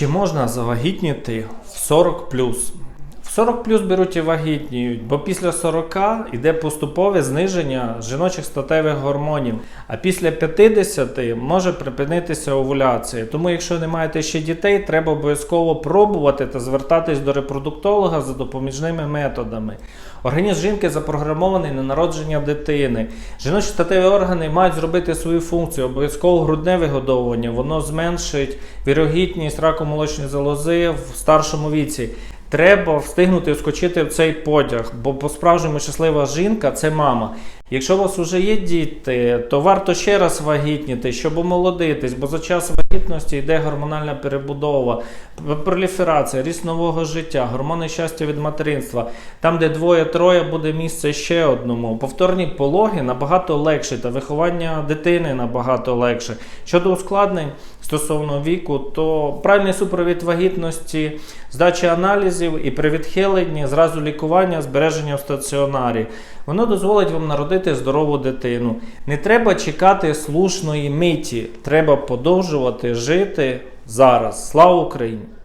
Чи можна завагітніти в 40 В 40 беруть і вагітніють, бо після 40 йде поступове зниження жіночих статевих гормонів, а після 50 може припинитися овуляція. Тому, якщо не маєте ще дітей, треба обов'язково пробувати та звертатись до репродуктолога за допоміжними методами. Організм жінки запрограмований на народження дитини. Жіночі статеві органи мають зробити свою функцію, обов'язково грудне вигодовування. Воно зменшить вірогідність раку молочної залози в старшому віці. Треба встигнути вскочити в цей потяг, бо по-справжньому щаслива жінка це мама. Якщо у вас вже є діти, то варто ще раз вагітніти, щоб омолодитись, бо за час вагітності йде гормональна перебудова, проліферація, ріст нового життя, гормони щастя від материнства. Там, де двоє-троє, буде місце ще одному. Повторні пологи набагато легше, та виховання дитини набагато легше. Щодо ускладнень стосовно віку, то правильний супровід вагітності, здача аналізів і при відхиленні зразу лікування, збереження в стаціонарі. Воно дозволить вам народити здорову дитину. Не треба чекати слушної миті, треба подовжувати жити зараз. Слава Україні!